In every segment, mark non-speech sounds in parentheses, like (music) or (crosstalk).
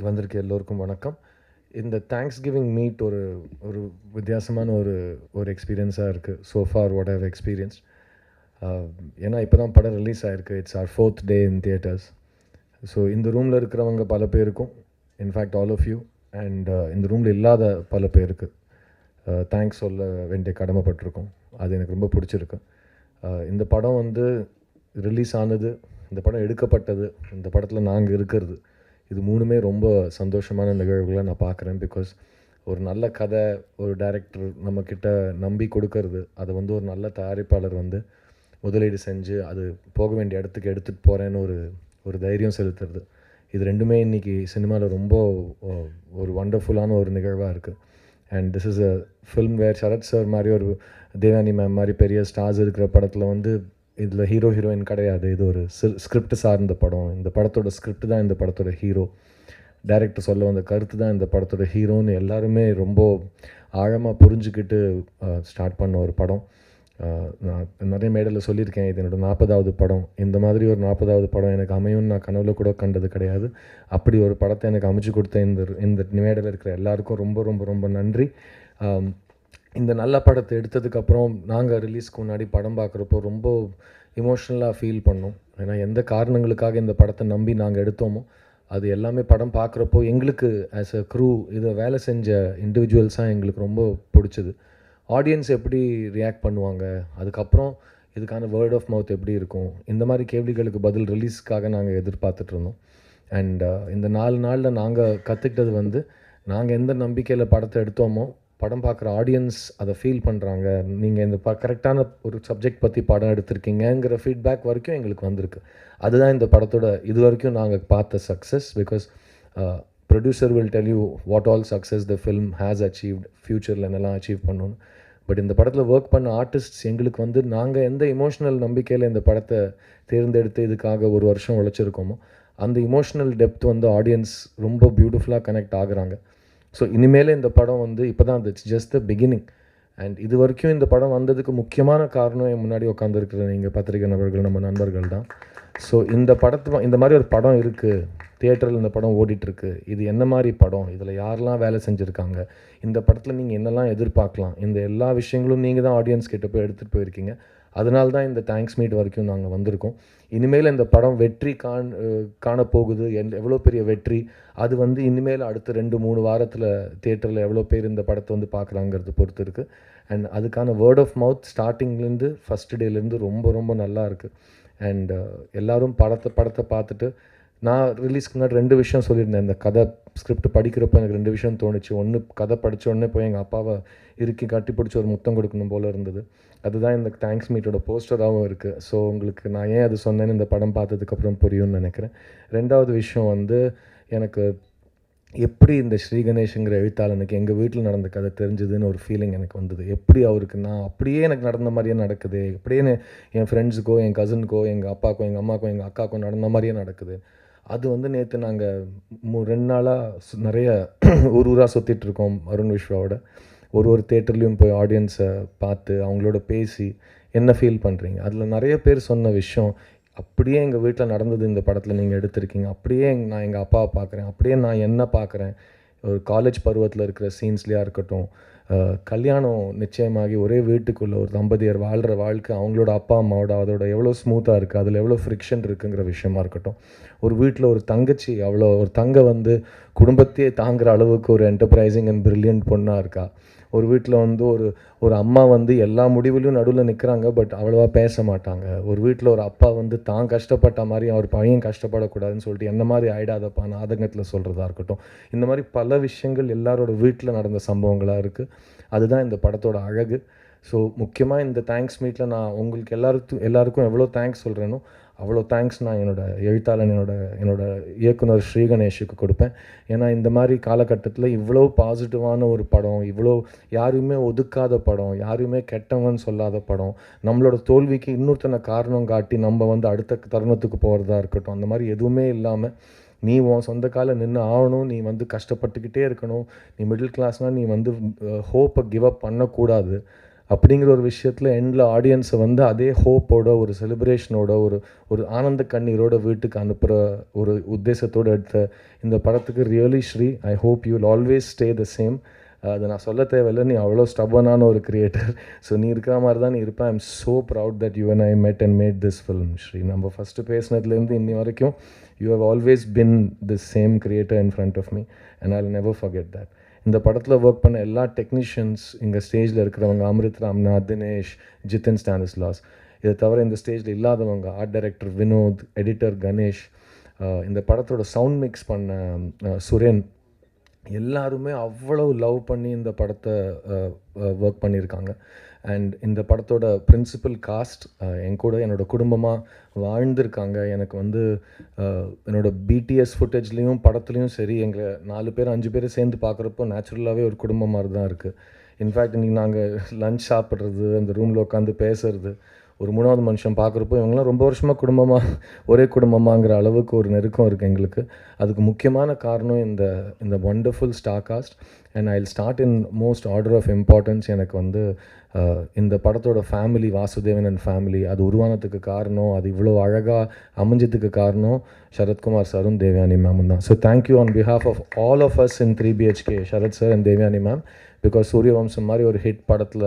இங்கே வந்திருக்க எல்லோருக்கும் வணக்கம். இந்த தேங்க்ஸ் கிவிங் மீட் ஒரு ஒரு வித்தியாசமான ஒரு ஒரு எக்ஸ்பீரியன்ஸாக இருக்குது so far what how experience ஏன்னா இப்போ தான் படம் ரிலீஸ் ஆகிருக்கு it's our fourth day in theatres so இந்த ரூமில் இருக்கிறவங்க பல பேருக்கும் in fact all of you and இந்த ரூமில் இல்லாத பல பேருக்கு uh, தேங்க்ஸ் சொல்ல வேண்டிய கடமைப்பட்டிருக்கோம். அது எனக்கு ரொம்ப பிடிச்சிருக்கு. Uh, இந்த படம் வந்து ரிலீஸ் ஆனது இந்த படம் எடுக்கப்பட்டது இந்த படத்தில் நாங்கள் இருக்கிறது இது மூணுமே ரொம்ப சந்தோஷமான நிகழ்வுகளை நான் பார்க்குறேன். பிகாஸ் ஒரு நல்ல கதை ஒரு டேரக்டர் நம்மக்கிட்ட நம்பி கொடுக்கறது அதை வந்து ஒரு நல்ல தயாரிப்பாளர் வந்து முதலீடு செஞ்சு அது போக வேண்டிய இடத்துக்கு எடுத்துகிட்டு போகிறேன்னு ஒரு ஒரு தைரியம் செலுத்துறது. இது ரெண்டுமே இன்றைக்கி சினிமாவில் ரொம்ப ஒரு வண்டர்ஃபுல்லான ஒரு நிகழ்வாக இருக்குது and this is a film where Sarath sir மாதிரி ஒரு தேவானி மேம் மாதிரி பெரிய ஸ்டார்ஸ் இருக்கிற படத்தில் வந்து இதில் ஹீரோ ஹீரோயின் கிடையாது. இது ஒரு ஸ்கிரிப்ட் சார்ந்த படம். இந்த படத்தோட ஸ்கிரிப்ட் தான் இந்த படத்தோட ஹீரோ. டைரக்டர் சொல்ல வந்த கருத்து தான் இந்த படத்தோட ஹீரோன்னு எல்லாருமே ரொம்ப ஆழமாக புரிஞ்சுக்கிட்டு ஸ்டார்ட் பண்ண ஒரு படம். நான் நிறைய மேடையில் சொல்லியிருக்கேன் இது என்னோடய நாற்பதாவது படம். இந்த மாதிரி ஒரு நாற்பதாவது படம் எனக்கு அமையும்னு நான் கனவுல கூட கண்டது கிடையாது. அப்படி ஒரு படத்தை எனக்கு அமைச்சு கொடுத்த இந்த இந்த மேடையில் இருக்கிற எல்லாருக்கும் ரொம்ப ரொம்ப ரொம்ப நன்றி. இந்த நல்ல படத்தை எடுத்ததுக்கப்புறம் நாங்கள் ரிலீஸ்க்கு முன்னாடி படம் பார்க்குறப்போ ரொம்ப இமோஷ்னலாக ஃபீல் பண்ணோம். ஏன்னா எந்த காரணங்களுக்காக இந்த படத்தை நம்பி நாங்கள் எடுத்தோமோ அது எல்லாமே படம் பார்க்குறப்போ எங்களுக்கு ஆஸ் அ க்ரூ இதை வேலை செஞ்ச இண்டிவிஜுவல்ஸாக எங்களுக்கு ரொம்ப பிடிச்சது. ஆடியன்ஸ் எப்படி ரியாக்ட் பண்ணுவாங்க அதுக்கப்புறம் இதுக்கான வேர்ட் ஆஃப் மவுத் எப்படி இருக்கும் இந்த மாதிரி கேள்விகளுக்கு பதில் ரிலீஸ்க்காக நாங்கள் எதிர்பார்த்துட்ருந்தோம் அண்ட் uh, இந்த நாலு நாளில் நாங்கள் கற்றுக்கிட்டது வந்து நாங்கள் எந்த நம்பிக்கையில் படத்தை எடுத்தோமோ படம் பார்க்குற ஆடியன்ஸ் அதை ஃபீல் பண்ணுறாங்க நீங்கள் இந்த ப கரெக்டான ஒரு சப்ஜெக்ட் பற்றி படம் எடுத்திருக்கீங்கங்கிற ஃபீட்பேக் வரைக்கும் எங்களுக்கு வந்திருக்கு. அதுதான் இந்த படத்தோட இது வரைக்கும் நாங்கள் பார்த்த success because producer will tell you what all success the film has achieved ஃப்யூச்சரில் என்னெல்லாம் அச்சீவ் பண்ணணும் பட் இந்த படத்தில் ஒர்க் பண்ண ஆர்டிஸ்ட்ஸ் எங்களுக்கு வந்து நாங்கள் எந்த இமோஷனல் நம்பிக்கையில் இந்த படத்தை தேர்ந்தெடுத்து இதுக்காக ஒரு வருஷம் உழைச்சிருக்கோமோ அந்த இமோஷனல் டெப்த் வந்து ஆடியன்ஸ் ரொம்ப பியூட்டிஃபுல்லாக கனெக்ட் ஆகுறாங்க. ஸோ இனிமேல் இந்த படம் வந்து இப்போ தான் it's just the beginning and இது வரைக்கும் இந்த படம் வந்ததுக்கு முக்கியமான காரணம் என் முன்னாடி உட்காந்துருக்கிற நீங்கள் பத்திரிகை நபர்கள் நம்ம நண்பர்கள் தான். ஸோ இந்த படத்து இந்த மாதிரி ஒரு படம் இருக்குது தியேட்டரில் இந்த படம் ஓடிட்டுருக்கு. இது என்ன மாதிரி படம்? இதில் யாரெல்லாம் வேலை செஞ்சுருக்காங்க? இந்த படத்தில் நீங்கள் என்னெல்லாம் எதிர்பார்க்கலாம்? இந்த எல்லா விஷயங்களும் நீங்கள் தான் ஆடியன்ஸ் கிட்ட போய் எடுத்துகிட்டு போயிருக்கீங்க. அதனால தான் இந்த தேங்க்ஸ் மீட் வரைக்கும் நாங்கள் வந்திருக்கோம். இனிமேல் இந்த படம் வெற்றி காண் காணப்போகுது. என் எவ்வளோ பெரிய வெற்றி? அது வந்து இனிமேல் அடுத்த ரெண்டு மூணு வாரத்தில் தேட்டரில் எவ்வளோ பேர் இந்த படத்தை வந்து பார்க்குறாங்கிறது பொறுத்து இருக்குது அண்ட் அதுக்கான வேர்ட் ஆஃப் மவுத் ஸ்டார்டிங்லேருந்து ஃபஸ்ட் டேலேருந்து ரொம்ப ரொம்ப நல்லா இருக்குது அண்ட் எல்லாரும் படத்தை படத்தை பார்த்துட்டு நான் ரிலீஸ்க்கு முன்னாடி ரெண்டு விஷயம் சொல்லியிருந்தேன். இந்த கதை ஸ்கிரிப்ட் படிக்கிறப்ப எனக்கு ரெண்டு விஷயம் தோணுச்சு. ஒன்று கதை படித்த உடனே போய் எங்கள் அப்பாவை இறுக்கி கட்டி பிடிச்சி ஒரு முத்தம் கொடுக்கணும் போல் இருந்தது. அதுதான் இந்த தேங்க்ஸ் மீட்டோட போஸ்டராகவும் இருக்குது ஸோ உங்களுக்கு நான் ஏன் அது சொன்னேன்னு இந்த படம் பார்த்ததுக்கப்புறம் புரியும்னு நினைக்கிறேன். ரெண்டாவது விஷயம் வந்து எனக்கு எப்படி இந்த ஸ்ரீ கணேஷுங்கிற எழுத்தாளனுக்கு எங்கள் வீட்டில் நடந்த கதை தெரிஞ்சதுன்னு ஒரு ஃபீலிங் எனக்கு வந்தது. எப்படி அவருக்கு நான் அப்படியே எனக்கு நடந்த மாதிரியே நடக்குது. எப்படியே என் ஃப்ரெண்ட்ஸுக்கோ என் கசினுக்கோ எங்கள் அப்பாக்கோ எங்கள் அம்மாக்கோ எங்கள் அக்காக்கோ நடந்த மாதிரியே நடக்குது. அது வந்து நேற்று நாங்கள் ரெண்டு நாளாக நிறைய (clears throat) ஊர் ஊராக சுற்றிட்டு இருக்கோம் அருண் விஸ்வாவோட. ஒரு ஒரு தேட்டர்லேயும் போய் ஆடியன்ஸை பார்த்து அவங்களோட பேசி என்ன ஃபீல் பண்ணுறீங்க அதில் நிறைய பேர் சொன்ன விஷயம் அப்படியே எங்கள் வீட்டில் நடந்தது இந்த படத்தில் நீங்கள் எடுத்திருக்கீங்க. அப்படியே நான் எங்கள் அப்பாவை பார்க்குறேன். அப்படியே நான் என்ன பார்க்குறேன்? ஒரு காலேஜ் பருவத்தில் இருக்கிற சீன்ஸ்லையாக இருக்கட்டும் கல்யாணம் நிச்சயமாகி ஒரே வீட்டுக்குள்ளே ஒரு தம்பதியர் வாழ்கிற வாழ்க்கை அவங்களோட அப்பா அம்மாவோட அதோட எவ்வளோ ஸ்மூத்தாக இருக்குது அதில் எவ்வளோ ஃப்ரிக்ஷன் இருக்குங்கிற விஷயமா இருக்கட்டும். ஒரு வீட்டில் ஒரு தங்கச்சி அவ்வளோ ஒரு தங்க வந்து குடும்பத்தையே தாங்குற அளவுக்கு ஒரு என்டர்பிரைசிங் அண்ட் பிரில்லியன்ட் பொண்ணாக இருக்கா? ஒரு வீட்டில் வந்து ஒரு ஒரு அம்மா வந்து எல்லா முடிவுலையும் நடுவில் நிற்கிறாங்க பட் அவ்வளோவா பேச மாட்டாங்க. ஒரு வீட்டில் ஒரு அப்பா வந்து தான் கஷ்டப்பட்ட மாதிரி அவர் பையன் கஷ்டப்படக்கூடாதுன்னு சொல்லிட்டு என்ன மாதிரி ஆயிடாதப்பான்னு ஆதங்கத்தில் சொல்கிறதா இருக்கட்டும். இந்த மாதிரி பல விஷயங்கள் எல்லாரோட வீட்டில் நடந்த சம்பவங்களாக இருக்குது அதுதான் இந்த படத்தோட அழகு. ஸோ முக்கியமாக இந்த தேங்க்ஸ் மீட்டில் நான் உங்களுக்கு எல்லாருக்கும் எல்லாருக்கும் எவ்வளோ தேங்க்ஸ் சொல்கிறேனோ அவ்வளோ தேங்க்ஸ் நான் என்னோட எழுத்தாளன் என்னோடய என்னோடய இயக்குனர் ஸ்ரீ கணேஷுக்கு கொடுப்பேன். ஏன்னா இந்த மாதிரி காலகட்டத்தில் இவ்வளோ பாசிட்டிவான ஒரு படம் இவ்வளோ யாரையுமே ஒதுக்காத படம் யாரையுமே கெட்டவன் சொல்லாத படம் நம்மளோட தோல்விக்கு இன்னொருத்தனை காரணம் காட்டி நம்ம வந்து அடுத்த தருணத்துக்கு போகிறதா இருக்கட்டும் அந்த மாதிரி எதுவுமே இல்லாமல் நீ உன் சொந்த கால நின்று ஆகணும் நீ வந்து கஷ்டப்பட்டுக்கிட்டே இருக்கணும் நீ மிடில் கிளாஸ்னால் நீ வந்து ஹோப்பை கிவ் அப் பண்ணக்கூடாது. அப்படிங்கிற ஒரு விஷயத்தில் எண்டில் ஆடியன்ஸை வந்து அதே ஹோப்போட ஒரு செலிப்ரேஷனோட ஒரு ஒரு ஆனந்த கண்ணீரோட வீட்டுக்கு அனுப்புகிற ஒரு உத்தேசத்தோடு எடுத்த இந்த படத்துக்கு really Sri I hope you always stay the same அதை நான் சொல்ல தேவையில்லை. நீ அவ்வளோ ஸ்டபனான ஒரு கிரியேட்டர் ஸோ நீ இருக்கிற மாதிரி தான் நீ இருப்பேன் I am so proud that you and I met and made this film Sri நம்ம ஃபஸ்ட்டு பேசினதுலேருந்து இன்னி வரைக்கும் you have always been the same creator in front of me and I never forget that இந்த படத்தில் work பண்ண எல்லா technicians இங்கே ஸ்டேஜில் இருக்கிறவங்க அமிர்த் ராம்நாத் தினேஷ் ஜித்தன் ஸ்டானிஸ்லாஸ் இதை தவிர இந்த ஸ்டேஜில் இல்லாதவங்க art director Vinod editor Ganesh இந்த படத்தோட சவுண்ட் மிக்ஸ் பண்ண சுரேன் எல்லாருமே அவ்வளவு லவ் பண்ணி இந்த படத்தை ஒர்க் பண்ணியிருக்காங்க. அண்ட் இந்த படத்தோட பிரின்சிபல் காஸ்ட் என் கூட என்னோட குடும்பமாக வாழ்ந்திருக்காங்க. எனக்கு வந்து என்னோட பிடிஎஸ் ஃபுட்டேஜ்லேயும் படத்துலேயும் சரி எங்களை நாலு பேர் அஞ்சு பேர் சேர்ந்து பார்க்குறப்போ நேச்சுரலாகவே ஒரு குடும்பம் மாதிரி தான் இருக்குது இன்ஃபேக்ட் இன்றைக்கி நாங்கள் லஞ்ச் சாப்பிட்றது அந்த ரூமில் உட்காந்து பேசுறது ஒரு மூணாவது மனுஷன் பார்க்குறப்போ இவங்களாம் ரொம்ப வருஷமாக குடும்பமாக ஒரே குடும்பமாங்கிற அளவுக்கு ஒரு நெருக்கம் இருக்குது எங்களுக்கு. அதுக்கு முக்கியமான காரணம் இந்த இந்த wonderful star cast and I start in most order of importance எனக்கு வந்து இந்த படத்தோட ஃபேமிலி வாசுதேவன் அண்ட் ஃபேமிலி அது உருவானதுக்கு காரணம் அது இவ்வளோ அழகாக அமைஞ்சதுக்கு காரணம் சரத்குமார் சாரும் தேவயானி மேமும் தான். So thank you on behalf of all of us in three BHK Sarath sir and Devayani ma'am because Suryavamsam மாதிரி ஒரு ஹிட் படத்தில்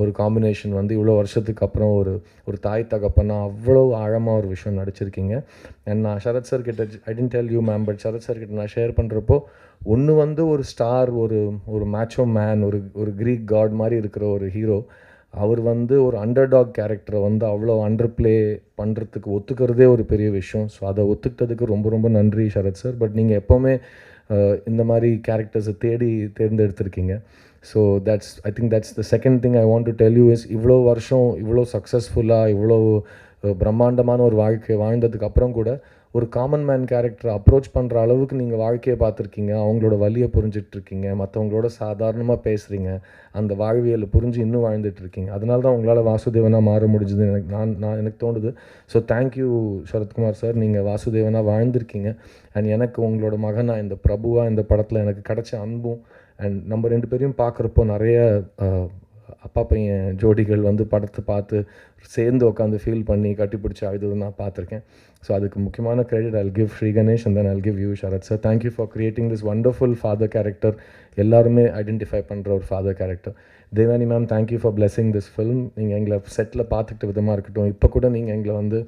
ஒரு காம்பினேஷன் வந்து இவ்வளோ வருஷத்துக்கு அப்புறம் ஒரு ஒரு தாய் தகப்பனா அவ்வளோ ஆழமாக ஒரு விஷயம் நடிச்சிருக்கீங்க. அண்ட் நான் சரத் சார் கிட்ட I didn't tell you ma'am but Sarath sir கிட்ட நான் ஷேர் பண்ணுறப்போ ஒன்று வந்து ஒரு ஸ்டார் ஒரு ஒரு மேட்சோ மேன் ஒரு ஒரு க்ரீக் காட் மாதிரி இருக்கிற ஒரு ஹீரோ அவர் வந்து ஒரு அண்டர் டாக் கேரக்டரை வந்து அவ்வளோ அண்டர் ப்ளே பண்ணுறதுக்கு ஒத்துக்கிறதே ஒரு பெரிய விஷயம். ஸோ அதை ஒத்துக்கிட்டதுக்கு ரொம்ப ரொம்ப நன்றி சரத் சார் பட் நீங்கள் எப்போவுமே இந்த மாதிரி கேரக்டர்ஸை தேடி தேர்ந்தெடுத்திருக்கீங்க. So that's I think that's the second thing I want to tell you is இவ்வளோ வருஷம் இவ்வளோ சக்ஸஸ்ஃபுல்லாக இவ்வளோ பிரம்மாண்டமான ஒரு வாழ்க்கை வாழ்ந்ததுக்கு அப்புறம் கூட ஒரு காமன் மேன் கேரக்டரை அப்ரோச் பண்ணுற அளவுக்கு நீங்கள் வாழ்க்கையை பார்த்துருக்கீங்க. அவங்களோட வழியை புரிஞ்சிட்ருக்கீங்க. மற்றவங்களோட சாதாரணமாக பேசுகிறீங்க அந்த வாழ்வியலை புரிஞ்சு இன்னும் வாழ்ந்துட்டுருக்கீங்க அதனால தான் உங்களால் வாசுதேவனாக மாற முடிஞ்சது எனக்கு நான் நான் எனக்கு தோணுது. ஸோ தேங்க்யூ சரத்குமார் சார் நீங்கள் வாசுதேவனாக வாழ்ந்திருக்கீங்க. அண்ட் எனக்கு உங்களோட மகனாக இந்த பிரபுவாக இந்த படத்தில் எனக்கு கிடைச்ச அன்பும் அண்ட் நம்ம ரெண்டு பேரையும் பார்க்குறப்போ நிறைய அப்பா பையன் ஜோடிகள் வந்து படத்தை பார்த்து சேர்ந்து உட்காந்து ஃபீல் பண்ணி கட்டிப்பிடிச்சி அழுது நான் பார்த்துருக்கேன். ஸோ அதுக்கு முக்கியமான credit I'll give Sri Ganesh and then I'll give you Sarath sir thank you for creating this wonderful father character எல்லாருமே ஐடென்டிஃபை பண்ணுற ஒரு father character Devayani ma'am thank you for blessing this film நீங்கள் எங்களை settle பார்த்துக்கிட்ட விதமாக இருக்கட்டும். இப்போ கூட நீங்கள் எங்களை வந்து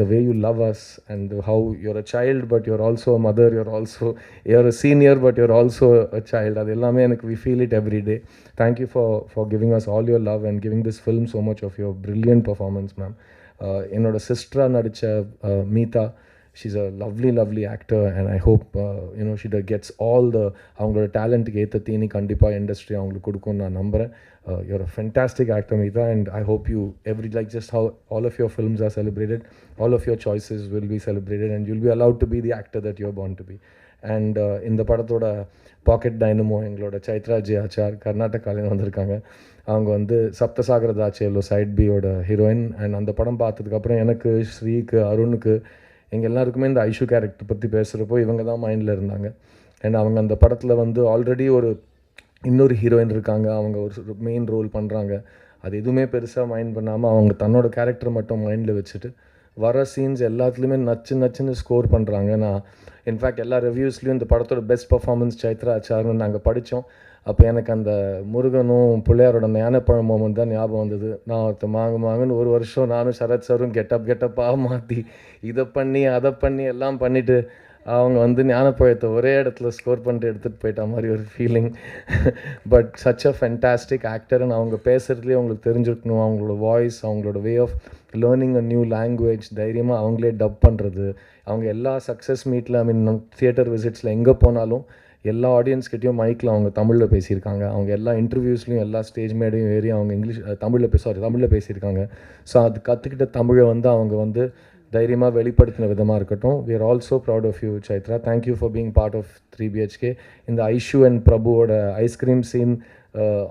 the way you love us and how you're a child but you're also a mother you're also you're a senior but you're also a child அது எல்லாமே எனக்கு we feel it every day thank you for for giving us all your love and giving this film so much of your brilliant performance ma'am என்னோட சிஸ்டராக நடித்த Meetha she's a lovely lovely actor and I hope you know she ட gets all the அவங்களோட டேலண்ட்டுக்கு ஏற்ற தீனி கண்டிப்பாக industry அவங்களுக்கு கொடுக்கும்னு நான் நம்புகிறேன் you're a fantastic actor Meetha and I hope you every like just how all of your films are celebrated all of your choices will be celebrated and you'll be allowed to be the actor that you're born to be and இந்த படத்தோட packet dynamo எங்களோட Chaitra G ஆச்சார் கர்நாடகாலேருந்து வந்திருக்காங்க. அவங்க வந்து Saptasagara தாச்சேலோ side பியோட heroine and அந்த படம் பார்த்ததுக்கப்புறம் எனக்கு ஸ்ரீக்கு அருணுக்கு எங்கள் எல்லாருக்குமே இந்த ஐஷு கேரக்டர் பற்றி பேசுகிறப்போ இவங்க தான் மைண்டில் இருந்தாங்க. அண்ட் அவங்க அந்த படத்தில் வந்து ஆல்ரெடி ஒரு இன்னொரு ஹீரோயின் இருக்காங்க. அவங்க ஒரு மெயின் ரோல் பண்ணுறாங்க அது எதுவுமே பெருசாக மைண்ட் பண்ணாமல் அவங்க தன்னோட கேரக்டர் மட்டும் மைண்டில் வச்சுட்டு வர சீன்ஸ் எல்லாத்துலேயுமே நச்சு நச்சுன்னு ஸ்கோர் பண்ணுறாங்க நான் இன்ஃபேக்ட் எல்லா ரிவ்யூஸ்லேயும் இந்த படத்தோட பெஸ்ட் பர்ஃபார்மன்ஸ் சைத்ரா ஆச்சார்னு நாங்கள் படித்தோம் அப்போ எனக்கு அந்த முருகனும் பிள்ளையாரோட ஞானப்பழம் மோமெண்ட் தான் ஞாபகம் வந்தது. நான் ஒருத்த மாங்க மாங்கன்னு ஒரு வருஷம் நானும் சரத் சாரும் கெட்டப் கெட்டப்பாக மாற்றி இதை பண்ணி அதை பண்ணி எல்லாம் பண்ணிவிட்டு அவங்க வந்து ஞானப்பழத்தை ஒரே இடத்துல ஸ்கோர் பண்ணிட்டு எடுத்துகிட்டு போயிட்ட மாதிரி ஒரு feeling but such a fantastic ஆக்டர்னு அவங்க பேசுகிறதுலேயே அவங்களுக்கு தெரிஞ்சிருக்கணும். அவங்களோட வாய்ஸ் அவங்களோட way of learning a new language தைரியமாக அவங்களே டப் பண்ணுறது அவங்க எல்லா சக்ஸஸ் மீட்டில் ஐ மீன் தியேட்டர் விசிட்ஸில் எங்கே போனாலும் எல்லா ஆடியன்ஸ்கிட்டையும் மைக்கில் அவங்க தமிழில் பேசியிருக்காங்க. அவங்க எல்லா இன்டர்வியூஸ்லையும் எல்லா ஸ்டேஜ் மேடையும் ஏறி அவங்க இங்கிலீஷ் தமிழில் பேச சாரி தமிழில் பேசியிருக்காங்க. ஸோ அது கற்றுக்கிட்ட தமிழை வந்து அவங்க வந்து தைரியமாக வெளிப்படுத்தின விதமாக இருக்கட்டும். We are also proud of you Chaitra thank you for being part of three BHK இந்த ஐஷு அண்ட் பிரபுவோட ஐஸ்கிரீம் சீன்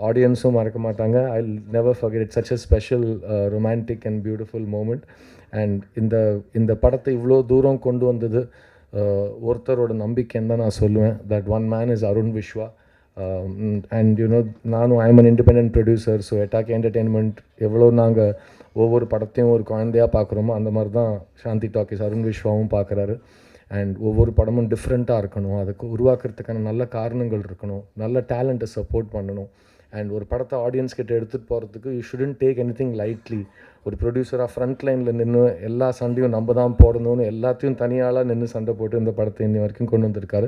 ஆடியன்ஸும் மறக்க மாட்டாங்க. I never forget it such a special romantic and beautiful moment and இந்த இந்த படத்தை இவ்வளோ தூரம் கொண்டு வந்தது ஒருத்தரோட நம்பிக்கைன்னு தான் நான் சொல்லுவேன். That one man is Arun Vishwa and you know நானும் I'm an independent producer so attack entertainment எவ்வளோ நாங்கள் ஒவ்வொரு படத்தையும் ஒரு குழந்தையாக பார்க்குறோமோ அந்த மாதிரி தான் சாந்தி டாக்கிஸ் அருண் விஸ்வாவும் பார்க்குறாரு. அண்ட் ஒவ்வொரு படமும் டிஃப்ரெண்ட்டாக இருக்கணும். அதுக்கு உருவாக்குறதுக்கான நல்ல காரணங்கள் இருக்கணும். நல்ல டேலண்ட்டை சப்போர்ட் பண்ணணும். அண்ட் ஒரு படத்தை ஆடியன்ஸ் கிட்ட எடுத்துகிட்டு போகிறதுக்கு you shouldn't take any thing lightly ஒரு ப்ரொடியூசராக ஃப்ரண்ட் லைனில் நின்று எல்லா சண்டையும் நம்ம தான் போடணும்னு எல்லாத்தையும் தனியாளாக நின்று சண்டை போட்டு இந்த படத்தை இன்னி வரைக்கும் கொண்டு வந்திருக்காரு.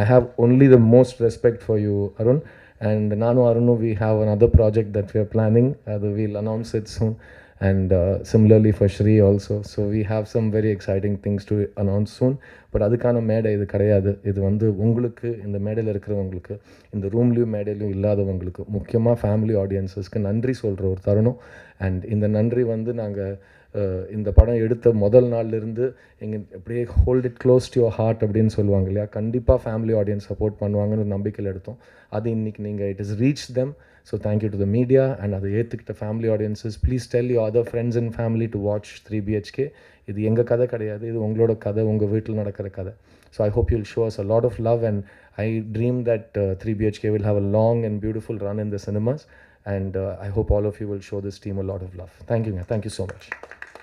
I have only the most respect for you Arun. And நானும் அருணும் we have an other project that we are planning அது we'll announce it soon and uh, similarly for Shri also. So we have some very exciting things to announce soon. But அதுக்கான மேடை இது கிடையாது இது வந்து உங்களுக்கு இந்த மேடையில் இருக்கிறவங்களுக்கு இந்த ரூம்லேயும் மேடையிலையும் இல்லாதவங்களுக்கு முக்கியமாக ஃபேமிலி ஆடியன்ஸஸ்க்கு நன்றி சொல்கிற ஒரு தருணம் அண்ட் இந்த நன்றி வந்து நாங்கள் இந்த படம் எடுத்த முதல் நாள்லேருந்து எங்கள் அப்படியே hold it close to your heart அப்படின்னு சொல்லுவாங்க இல்லையா? கண்டிப்பாக ஃபேமிலி ஆடியன்ஸ் சப்போர்ட் பண்ணுவாங்கன்னு நம்பிக்கையில் எடுத்தோம். அது இன்றைக்கி நீங்கள் it is reach them so thank you to the media and அதை ஏற்றுக்கிட்ட family audiences please tell you other friends and family to watch three BHK இது எங்கள் கதை கிடையாது. இது உங்களோட கதை உங்கள் வீட்டில் நடக்கிற கதை. So I hope you'll show us a lot of love and I dream that three BHK will have a long and beautiful run in the cinemas and I hope all of you will show this team a lot of love தேங்க்யூங்க thank you so much